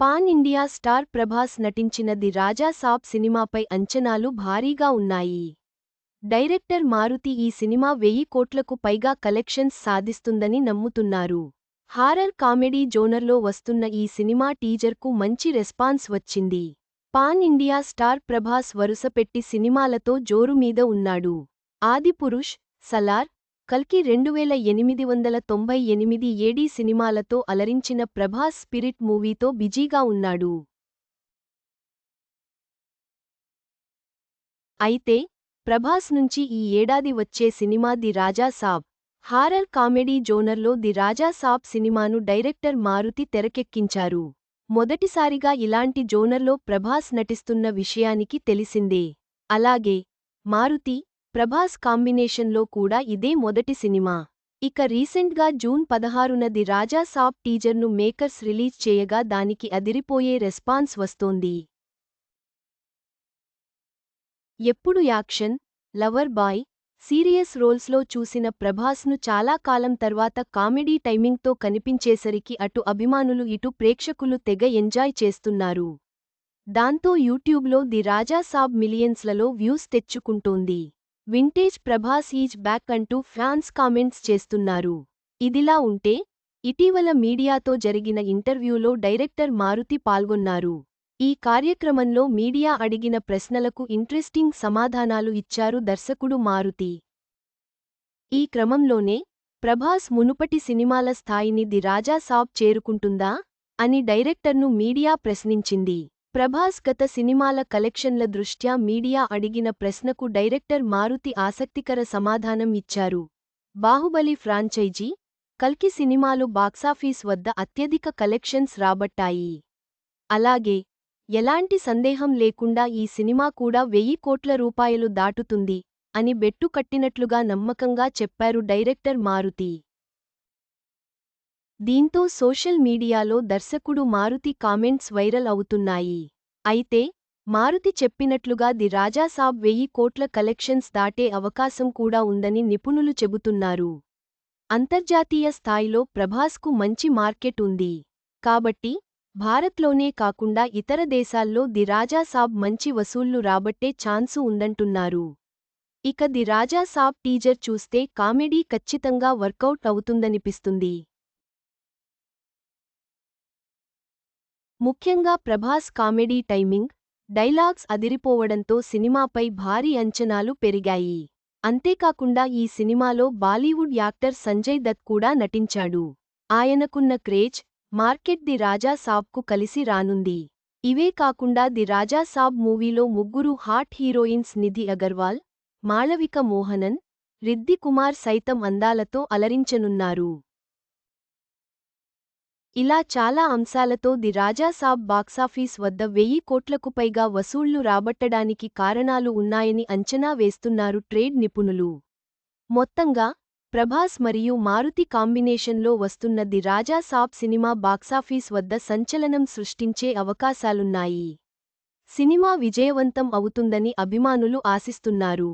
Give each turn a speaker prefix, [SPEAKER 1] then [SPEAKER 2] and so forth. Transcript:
[SPEAKER 1] Pan India star Prabhas నటించిన the Raja సాబ్ సినిమాపై అంచనాలు భారీగా ఉన్నాయి. డైరెక్టర్ మారుతి ఈ సినిమా వెయ్యి కోట్లకు పైగా కలెక్షన్స్ సాధిస్తుందని నమ్ముతున్నారు. హారర్ కామెడీ జోనర్లో వస్తున్న ఈ సినిమా టీజర్కు మంచి రెస్పాన్స్ వచ్చింది. పాన్ ఇండియా స్టార్ ప్రభాస్ వరుసపెట్టి సినిమాలతో జోరు మీద ఉన్నాడు. ఆదిపురుష్ సలార్ కల్కి రెండువేల ఎనిమిది వందల తొంభై ఎనిమిది ఏడీ సినిమాలతో అలరించిన ప్రభాస్ స్పిరిట్ మూవీతో బిజీగా ఉన్నాడు. అయితే ప్రభాస్ నుంచి ఈ ఏడాది వచ్చే cinema the Raja Saab. Horror comedy జోనర్లో the Raja Saab సినిమాను డైరెక్టర్ మారుతి తెరకెక్కించారు. మొదటిసారిగా ఇలాంటి జోనర్లో ప్రభాస్ నటిస్తున్న విషయానికి తెలిసిందే. అలాగే మారుతి ప్రభాస్ కాంబినేషన్లో కూడా ఇదే మొదటి సినిమా. ఇక రీసెంట్గా జూన్ పదహారున ది రాజా సాబ్ టీజర్ను మేకర్స్ రిలీజ్ చేయగా దానికి అదిరిపోయే రెస్పాన్స్ వస్తోంది. ఎప్పుడు యాక్షన్ లవర్ బాయ్ సీరియస్ రోల్స్లో చూసిన ప్రభాస్ను చాలా కాలం తర్వాత కామెడీ టైమింగ్తో కనిపించేసరికి అటు అభిమానులు ఇటు ప్రేక్షకులు తెగ ఎంజాయ్ చేస్తున్నారు. దాంతో యూట్యూబ్లో ది రాజా సాబ్ మిలియన్స్లలో వ్యూస్ తెచ్చుకుంటోంది. వింటేజ్ ప్రభాస్ ఈజ్ బ్యాక్ అంటూ ఫ్యాన్స్ కామెంట్స్ చేస్తున్నారు. ఇదిలా ఉంటే ఇటీవల మీడియాతో జరిగిన ఇంటర్వ్యూలో డైరెక్టర్ మారుతి పాల్గొన్నారు. ఈ కార్యక్రమంలో మీడియా అడిగిన ప్రశ్నలకు ఇంట్రెస్టింగ్ సమాధానాలు ఇచ్చారు దర్శకుడు మారుతి. ఈ క్రమంలోనే ప్రభాస్ మునుపటి సినిమాల స్థాయిని ది రాజా సాబ్ చేరుకుంటుందా అని డైరెక్టర్ను మీడియా ప్రశ్నించింది. ప్రభాస్ గత సినిమాల కలెక్షన్ల దృష్ట్యా మీడియా అడిగిన ప్రశ్నకు డైరెక్టర్ మారుతి ఆసక్తికర సమాధానం ఇచ్చారు. బాహుబలి ఫ్రాంచైజీ కల్కి సినిమాలు బాక్సాఫీస్ వద్ద అత్యధిక కలెక్షన్స్ రాబట్టాయి. అలాగే ఎలాంటి సందేహం లేకుండా ఈ సినిమా కూడా వెయ్యి కోట్ల రూపాయలు దాటుతుంది అని బెట్టు కట్టినట్లుగా నమ్మకంగా చెప్పారు డైరెక్టర్ మారుతి. దీంతో సోషల్ మీడియాలో దర్శకుడు మారుతి కామెంట్స్ వైరల్ అవుతున్నాయి. అయితే మారుతి చెప్పినట్లుగా ది రాజాసాబ్ వెయ్యి కోట్ల కలెక్షన్స్ దాటే అవకాశం కూడా ఉందని నిపుణులు చెబుతున్నారు. అంతర్జాతీయ స్థాయిలో ప్రభాస్కు మంచి మార్కెట్ ఉంది. కాబట్టి భారత్లోనే కాకుండా ఇతర దేశాల్లో ది రాజాసాబ్ మంచి వసూళ్ళు రాబట్టే ఛాన్సు ఉందంటున్నారు. ఇక ది రాజాసాబ్ టీజర్ చూస్తే కామెడీ ఖచ్చితంగా వర్కౌట్ అవుతుందనిపిస్తుంది. ముఖ్యంగా ప్రభాస్ కామెడీ టైమింగ్ డైలాగ్స్ అదిరిపోవడంతో సినిమాపై భారీ అంచనాలు పెరిగాయి. అంతేకాకుండా ఈ సినిమాలో బాలీవుడ్ యాక్టర్ సంజయ్ దత్ కూడా నటించాడు. ఆయనకున్న క్రేజ్ మార్కెట్ ది రాజా సాబ్కు కలిసి రానుంది. ఇవే కాకుండా ది రాజా సాబ్ మూవీలో ముగ్గురు హాట్ హీరోయిన్స్ నిధి అగర్వాల్ మాళవిక మోహనన్ రిద్ది కుమార్ సైతం అందాలతో అలరించనున్నారు. ఇలా చాలా అంశాలతో ది రాజాసాబ్ బాక్సాఫీస్ వద్ద వెయ్యి కోట్లకు పైగా వసూళ్ళు రాబట్టడానికి కారణాలు ఉన్నాయని అంచనా వేస్తున్నారు ట్రేడ్ నిపుణులు. మొత్తంగా ప్రభాస్ మరియు మారుతి కాంబినేషన్లో వస్తున్న ది రాజాసాబ్ సినిమా బాక్సాఫీస్ వద్ద సంచలనం సృష్టించే అవకాశాలున్నాయి. సినిమా విజయవంతం అవుతుందని అభిమానులు ఆశిస్తున్నారు.